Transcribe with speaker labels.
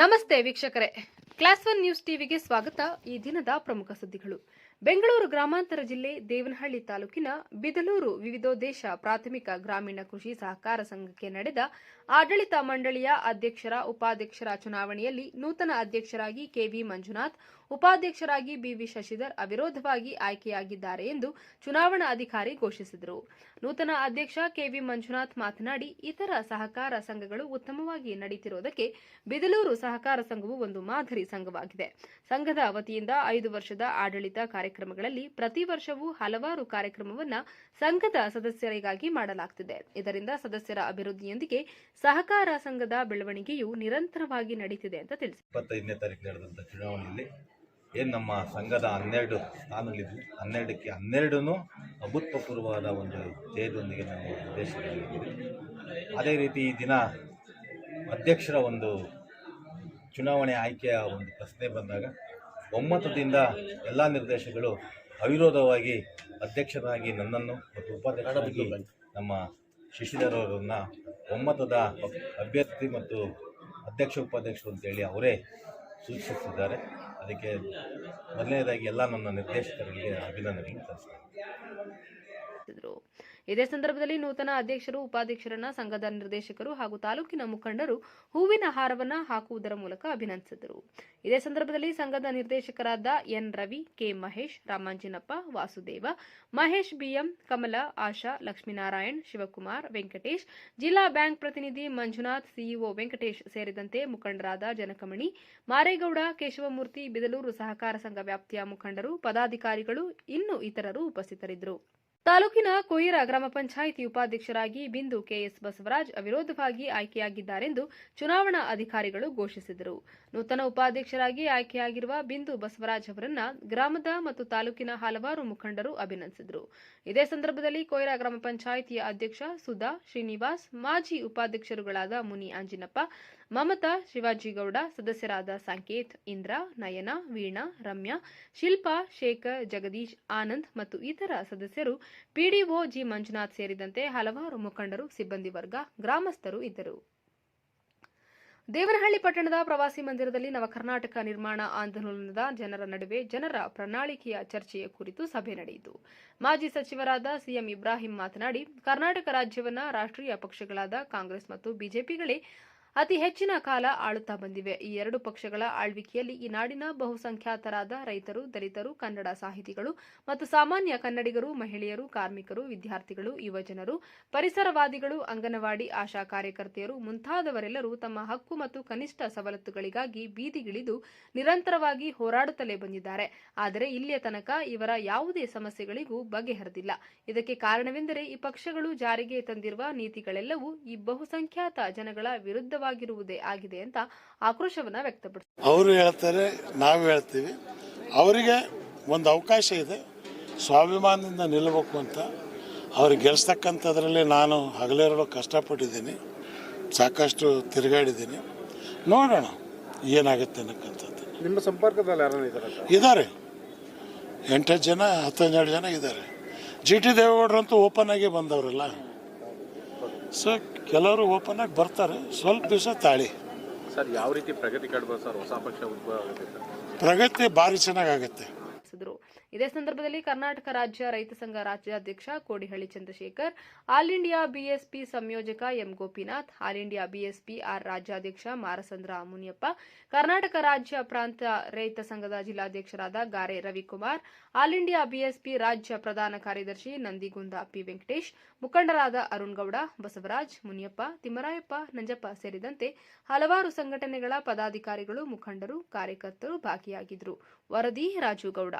Speaker 1: ನಮಸ್ತೆ ವೀಕ್ಷಕರೇ. Class one news ಟಿವಿಗೆ ಸ್ವಾಗತ. ಈ ದಿನದ ಪ್ರಮುಖ ಸುದ್ದಿಗಳು. ಬೆಂಗಳೂರು ಗ್ರಾಮಾಂತರ ಜಿಲ್ಲೆ ದೇವನಹಳ್ಳಿ ತಾಲೂಕಿನ ಬಿದಲೂರು ವಿವಿಧೋದ್ದೇಶ ಪ್ರಾಥಮಿಕ ಗ್ರಾಮೀಣ ಕೃಷಿ ಸಹಕಾರ ಸಂಘಕ್ಕೆ ನಡೆದ ಆಡಳಿತ ಮಂಡಳಿಯ ಅಧ್ಯಕ್ಷರ, ಉಪಾಧ್ಯಕ್ಷರ ಚುನಾವಣೆಯಲ್ಲಿ ನೂತನ ಅಧ್ಯಕ್ಷರಾಗಿ ಕೆವಿ ಮಂಜುನಾಥ್ ಉಪಾಧ್ಯಕ್ಷರಾಗಿ ಬಿವಿ ಶಶಿಧರ್ ಅವಿರೋಧವಾಗಿ ಆಯ್ಕೆಯಾಗಿದ್ದಾರೆ ಎಂದು ಚುನಾವಣಾ ಅಧಿಕಾರಿ ಘೋಷಿಸಿದರು. ನೂತನ ಅಧ್ಯಕ್ಷ ಕೆವಿ ಮಂಜುನಾಥ್ ಮಾತನಾಡಿ, ಇತರ ಸಹಕಾರ ಸಂಘಗಳು ಉತ್ತಮವಾಗಿ ನಡೆಯುತ್ತಿರುವುದಕ್ಕೆ ಬಿದಲೂರು ಸಹಕಾರ ಸಂಘವು ಒಂದು ಮಾದರಿ ಸಂಘವಾಗಿದೆ. ಸಂಘದ ವತಿಯಿಂದ ಐದು ವರ್ಷದ ಆಡಳಿತ ಕಾರ್ಯಕ್ರಮಗಳಲ್ಲಿ ಪ್ರತಿ ವರ್ಷವೂ ಹಲವಾರು ಕಾರ್ಯಕ್ರಮವನ್ನು ಸಂಘದ ಸದಸ್ಯರಿಗಾಗಿ ಮಾಡಲಾಗುತ್ತಿದೆ ಇದರಿಂದ ಸದಸ್ಯರ ಅಭಿವೃದ್ಧಿಯೊಂದಿಗೆ ಸಹಕಾರ ಸಂಘದ ಬೆಳವಣಿಗೆಯು ನಿರಂತರವಾಗಿ ನಡೆಯುತ್ತಿದೆ ಅಂತ ತಿಳಿಸಿದರು
Speaker 2: ಏನು ನಮ್ಮ ಸಂಘದ ಹನ್ನೆರಡು ಸ್ಥಾನಗಳಿದ್ವು ಹನ್ನೆರಡಕ್ಕೆ ಹನ್ನೆರಡೂ ಅಭೂತಪೂರ್ವವಾದ ಒಂದು ಜಯದೊಂದಿಗೆ ನಾವು ದೇಶದಲ್ಲಿದ್ದೀವಿ ಅದೇ ರೀತಿ ಈ ದಿನ ಅಧ್ಯಕ್ಷರ ಒಂದು ಚುನಾವಣೆ ಆಯ್ಕೆಯ ಒಂದು ಪ್ರಶ್ನೆ ಬಂದಾಗ ಒಮ್ಮತದಿಂದ ಎಲ್ಲ ನಿರ್ದೇಶಗಳು ಅವಿರೋಧವಾಗಿ ಅಧ್ಯಕ್ಷರಾಗಿ ನನ್ನನ್ನು ಮತ್ತು ಉಪಾಧ್ಯಕ್ಷರಾಗಿ ನಮ್ಮ ಶಶಿಧರ್ ಅವರನ್ನು ಒಮ್ಮತದ ಅಭ್ಯರ್ಥಿ ಮತ್ತು ಅಧ್ಯಕ್ಷ ಉಪಾಧ್ಯಕ್ಷರು ಅಂತೇಳಿ ಅವರೇ ಸೂಚಿಸುತ್ತಿದ್ದಾರೆ. ಅದಕ್ಕೆ ಮೊದಲನೇದಾಗಿ ಎಲ್ಲ ನನ್ನ ನಿರ್ದೇಶಕರಿಗೆ ಅಭಿನಂದನೆಗಳು
Speaker 1: ತಿಳಿಸಿದರು ಇದೇ ಸಂದರ್ಭದಲ್ಲಿ ನೂತನ ಅಧ್ಯಕ್ಷರು, ಉಪಾಧ್ಯಕ್ಷರನ್ನ ಸಂಘದ ನಿರ್ದೇಶಕರು ಹಾಗೂ ತಾಲೂಕಿನ ಮುಖಂಡರು ಹೂವಿನ ಹಾರವನ್ನ ಹಾಕುವುದರ ಮೂಲಕ ಅಭಿನಂದಿಸಿದರು. ಇದೇ ಸಂದರ್ಭದಲ್ಲಿ ಸಂಘದ ನಿರ್ದೇಶಕರಾದ N Ravi, K Mahesh, Ramanjinappa, Vasudeva, Mahesh BM, Kamala, Asha, Lakshminarayan, Shivakumar, Venkatesh, ಜಿಲ್ಲಾ ಬ್ಯಾಂಕ್ ಪ್ರತಿನಿಧಿ ಮಂಜುನಾಥ್, ಸಿಇಒ ವೆಂಕಟೇಶ್ ಸೇರಿದಂತೆ ಮುಖಂಡರಾದ ಜನಕಮಣಿ, ಮಾರೇಗೌಡ, ಕೇಶವಮೂರ್ತಿ, ಬಿದಲೂರು ಸಹಕಾರ ಸಂಘ ವ್ಯಾಪ್ತಿಯ ಮುಖಂಡರು, ಪದಾಧಿಕಾರಿಗಳು, ಇನ್ನು ಇತರರು ಉಪಸ್ಥಿತರಿದ್ದರು. ತಾಲೂಕಿನ ಕೊಯಿರಾ ಗ್ರಾಮ ಪಂಚಾಯಿತಿ ಉಪಾಧ್ಯಕ್ಷರಾಗಿ ಬಿಂದು ಕೆಎಸ್ ಬಸವರಾಜ್ ಅವಿರೋಧವಾಗಿ ಆಯ್ಕೆಯಾಗಿದ್ದಾರೆಂದು ಚುನಾವಣಾ ಅಧಿಕಾರಿಗಳು ಘೋಷಿಸಿದರು. ನೂತನ ಉಪಾಧ್ಯಕ್ಷರಾಗಿ ಆಯ್ಕೆಯಾಗಿರುವ ಬಿಂದು ಬಸವರಾಜ್ ಅವರನ್ನ ಗ್ರಾಮದ ಮತ್ತು ತಾಲೂಕಿನ ಹಲವಾರು ಮುಖಂಡರು ಅಭಿನಂದಿಸಿದರು. ಇದೇ ಸಂದರ್ಭದಲ್ಲಿ ಕೊಯಿರ ಗ್ರಾಮ ಪಂಚಾಯಿತಿಯ ಅಧ್ಯಕ್ಷ ಸುಧಾ ಶ್ರೀನಿವಾಸ್, ಮಾಜಿ ಉಪಾಧ್ಯಕ್ಷರುಗಳಾದ ಮುನಿ ಆಂಜಿನಪ್ಪ ಮಮತಾ ಶಿವಾಜಿಗೌಡ, ಸದಸ್ಯರಾದ ಸಂಕೇತ್, ಇಂದ್ರ, ನಯನ, ವೀಣಾ, ರಮ್ಯಾ, ಶಿಲ್ಪಾ, ಶೇಖರ್, ಜಗದೀಶ್, ಆನಂದ್ ಮತ್ತು ಇತರ ಸದಸ್ಯರು ಪಿಡಿಒ ಜಿ ಮಂಜುನಾಥ್ ಸೇರಿದಂತೆ ಹಲವಾರು ಮುಖಂಡರು, ಸಿಬ್ಬಂದಿ ವರ್ಗ, ಗ್ರಾಮಸ್ಥರು ಇದ್ದರು. ದೇವನಹಳ್ಳಿ ಪಟ್ಟಣದ ಪ್ರವಾಸಿ ಮಂದಿರದಲ್ಲಿ ನವಕರ್ನಾಟಕ ನಿರ್ಮಾಣ ಆಂದೋಲನದ ಜನರ ನಡುವೆ ಜನರ ಪ್ರಣಾಳಿಕೆಯ ಚರ್ಚೆಯ ಕುರಿತು ಸಭೆ ನಡೆಯಿತು. ಮಾಜಿ ಸಚಿವರಾದ ಸಿಎಂ ಇಬ್ರಾಹಿಂ ಮಾತನಾಡಿ, ಕರ್ನಾಟಕ ರಾಜ್ಯವನ್ನ ರಾಷ್ಟ್ರೀಯ ಪಕ್ಷಗಳಾದ ಕಾಂಗ್ರೆಸ್ ಮತ್ತು ಬಿಜೆಪಿಗಳೇ ಅತಿ ಹೆಚ್ಚಿನ ಕಾಲ ಆಳುತ್ತಾ ಬಂದಿವೆ. ಈ ಎರಡು ಪಕ್ಷಗಳ ಆಳ್ವಿಕೆಯಲ್ಲಿ ಈ ನಾಡಿನ ಬಹುಸಂಖ್ಯಾತರಾದ ರೈತರು, ದಲಿತರು, ಕನ್ನಡ ಸಾಹಿತಿಗಳು ಮತ್ತು ಸಾಮಾನ್ಯ ಕನ್ನಡಿಗರು, ಮಹಿಳೆಯರು, ಕಾರ್ಮಿಕರು, ವಿದ್ಯಾರ್ಥಿಗಳು ಯುವಜನರು ಪರಿಸರವಾದಿಗಳು, ಅಂಗನವಾಡಿ ಆಶಾ ಕಾರ್ಯಕರ್ತೆಯರು ಮುಂತಾದವರೆಲ್ಲರೂ ತಮ್ಮ ಹಕ್ಕು ಮತ್ತು ಕನಿಷ್ಠ ಸವಲತ್ತುಗಳಿಗಾಗಿ ಬೀದಿಗಿಳಿದು ನಿರಂತರವಾಗಿ ಹೋರಾಡುತ್ತಲೇ ಬಂದಿದ್ದಾರೆ. ಆದರೆ ಇಲ್ಲಿಯ ತನಕ ಇವರ ಯಾವುದೇ ಸಮಸ್ಯೆಗಳಿಗೂ ಬಗೆಹರಿದಿಲ್ಲ. ಇದಕ್ಕೆ ಕಾರಣವೆಂದರೆ ಈ ಪಕ್ಷಗಳು ಜಾರಿಗೆ ತಂದಿರುವ ನೀತಿಗಳೆಲ್ಲವೂ ಈ ಬಹುಸಂಖ್ಯಾತ ಜನಗಳ ವಿರುದ್ಧವಾಗಿರುವುದೇ ಆಗಿದೆ ಅಂತ ಆಕ್ರೋಶವನ್ನ ವ್ಯಕ್ತಪಡಿಸಿದರು
Speaker 3: ಅವರು ಹೇಳ್ತಾರೆ ನಾವು ಹೇಳ್ತೀವಿ. ಅವರಿಗೆ ಒಂದು ಅವಕಾಶ ಇದೆ. ಸ್ವಾಭಿಮಾನದಿಂದ ನಿಲ್ಲಬೇಕು ಅಂತ. ಅವ್ರಿಗೆ ಗೆಲ್ಸ್ತಕ್ಕಂಥದ್ರಲ್ಲಿ ನಾನು ಹಗಲೇರಲು ಕಷ್ಟಪಟ್ಟಿದ್ದೀನಿ. ಸಾಕಷ್ಟು ತಿರುಗಾಡಿದ್ದೀನಿ. ನೋಡೋಣ ಏನಾಗುತ್ತೆ ಅನ್ನಕ್ಕಂಥದ್ದು.
Speaker 4: ನಿಮ್ಮ ಸಂಪರ್ಕದಲ್ಲಿ ಯಾರನ್ನ ಇದ್ದಾರೆ
Speaker 3: ಎಂಟು ಜನ ಜನ ಹತ್ತನ್ನೆರಡು ಜನ ಇದ್ದಾರೆ ಜಿ ಟಿ ದೇವೇಗೌಡರಂತೂ ಓಪನ್ ಆಗಿ ಬಂದವರಲ್ಲ. ಸೊ ಕೆಲವರು ಓಪನ್ ಆಗಿ ಬರ್ತಾರೆ. ಸ್ವಲ್ಪ ದಿವಸ ತಾಳಿ.
Speaker 4: ಸರ್ ಯಾವ ರೀತಿ ಪ್ರಗತಿ ಕಾಡ್ಬೋದು ಸರ್? ಹೊಸ ಪಕ್ಷ ಉದ್ಭವ ಆಗುತ್ತೆ ಸರ್.
Speaker 3: ಪ್ರಗತಿ ಭಾರಿ ಚೆನ್ನಾಗಾಗುತ್ತೆ
Speaker 1: ಇದೇ ಸಂದರ್ಭದಲ್ಲಿ ಕರ್ನಾಟಕ ರಾಜ್ಯ ರೈತ ಸಂಘ ರಾಜ್ಯಾಧ್ಯಕ್ಷ Kodihalli Chandrashekar, all India BSP ಸಂಯೋಜಕ M Gopinath, all India BSP R ರಾಜ್ಯಾಧ್ಯಕ್ಷ ಮಾರಸಂದ್ರ ಮುನಿಯಪ್ಪ, ಕರ್ನಾಟಕ ರಾಜ್ಯ ಪ್ರಾಂತ ರೈತ ಸಂಘದ ಜಿಲ್ಲಾಧ್ಯಕ್ಷರಾದ ಗಾರೆ ರವಿಕುಮಾರ್, ಆಲ್ ಇಂಡಿಯಾ ಬಿಎಸ್ಪಿ ರಾಜ್ಯ ಪ್ರಧಾನ ಕಾರ್ಯದರ್ಶಿ ನಂದಿಗುಂದ ಪಿ ವೆಂಕಟೇಶ್, ಮುಖಂಡರಾದ ಅರುಣ್ ಗೌಡ, ಬಸವರಾಜ್ ಮುನಿಯಪ್ಪ, ತಿಮ್ಮರಾಯಪ್ಪ, ನಂಜಪ್ಪ ಸೇರಿದಂತೆ ಹಲವಾರು ಸಂಘಟನೆಗಳ ಪದಾಧಿಕಾರಿಗಳು, ಮುಖಂಡರು, ಕಾರ್ಯಕರ್ತರು ಭಾಗಿಯಾಗಿದ್ದರು. ವರದಿ ರಾಜು ಗೌಡ.